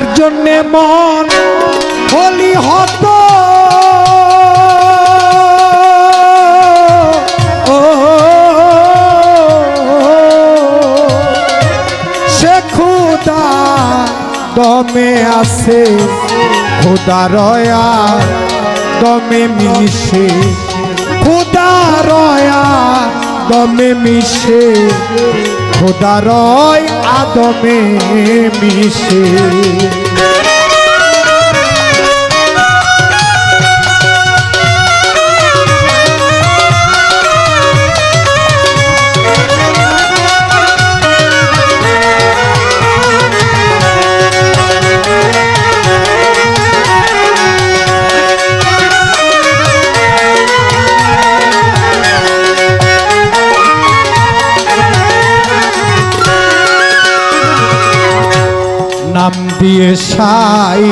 কার জন্যে মন হলি হত সে খুদা খুদা রয়া দমে মিশে খুদা রয়া দমে মিশে খুদা রয় আদমে মিশে। দিয়ে সাই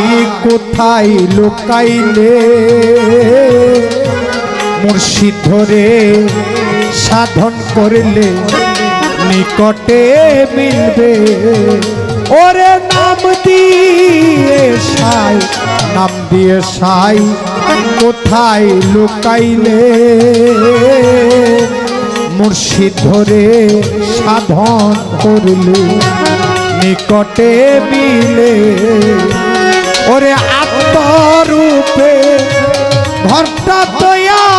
কোথায় লুকাইলে? মুর্শিদ ধরে সাধন করলে নিকটে মিলবে। ওরে নাম দিয়ে সাই, নাম দিয়ে সাই কোথায় লুকাইলে? মুর্শিদ ধরে সাধন করলে নিকটে বিলে ওরে আত্মরূপে ভট্ট তৈয়া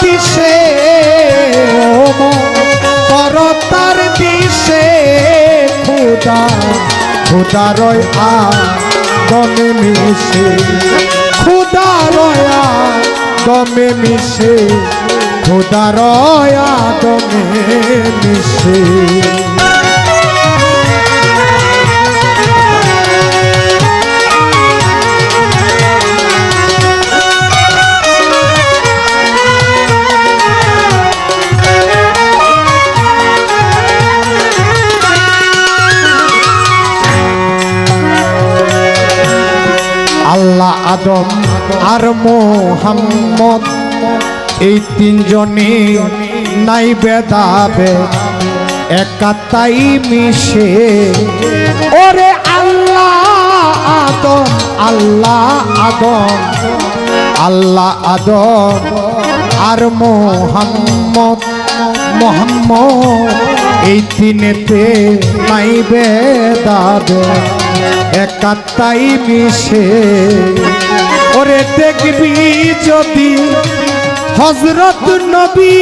দিশে করতার দিশে খুদা খুদা রয় আ দমে মিশে। খুদা রয়া দমে মিশে। খুদা রয়া দমে মিশে। আদম আর মোহাম্মদ। এই তিনজনে নাই বেদাবে একাতাই মিশে। ওরে আল্লাহ আদম আল্লাহ আদম আল্লাহ আদম আর মোহাম্মদ মোহাম্মদ। এই তিনেতে নাই বেদাবে একাত্তাই মিশে। ওরে দেখবি যদি হজরত নবী।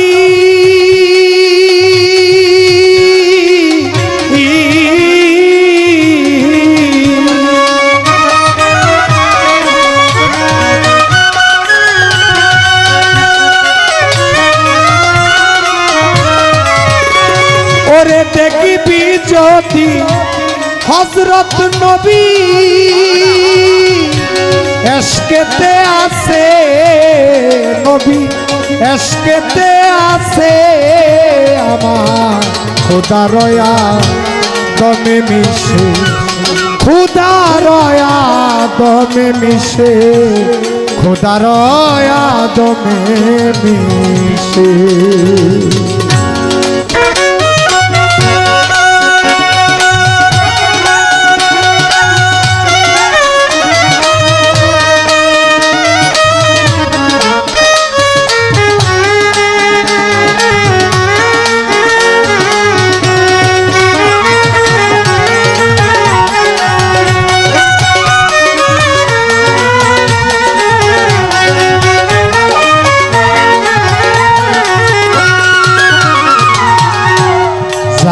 ওরে দেখবি যদি হজরত নবী। এসকেতে আছে নবী, এসকেতে আছে আমার খুদা রয়া দমে মিশে। খুদা রয়া দমে মিশে। খুদা রয়া দমে মিশে।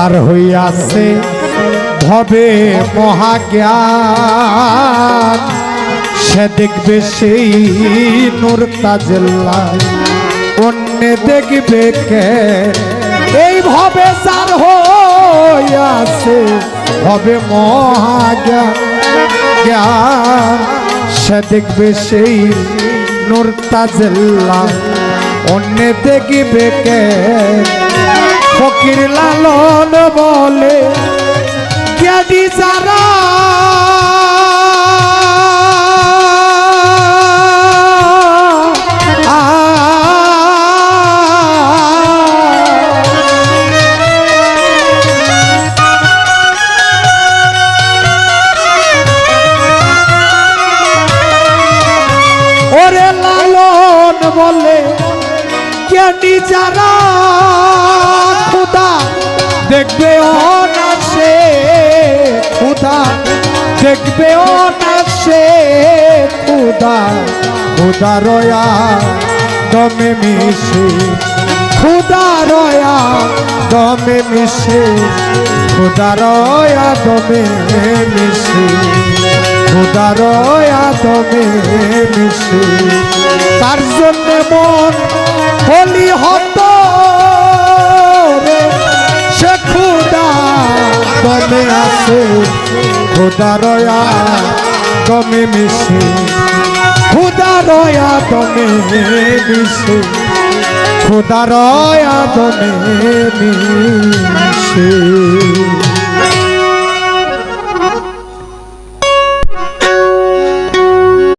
যার হইয়াছে। ভবে মহাজ্ঞান। সে দেখবে সেই নূর তাজল্লা অন্য দেখবে কে? এই ভবে যার হইয়াছে। ভবে মহাজ্ঞান। জ্ঞান। সে দেখবে সেই নূর তাজল্লা অন্য দেখিবে কে? ফকির লালন বলে জ্ঞানী লালন বলে জ্ঞানী যারা খুদা দেখবে ও না সে খুদা দেখবে ও না সে খুদা খুদা রয়া দমে মিশে খুদা রয়া দমে মিশে খুদা রয়া দমে মিশে খুদার আদমে মিশে। তার জন্য মন হলি হত। দমে আছে খুদার আদমে মিশে। খুদার আদমে মিশে। খুদার আদমে মিশে।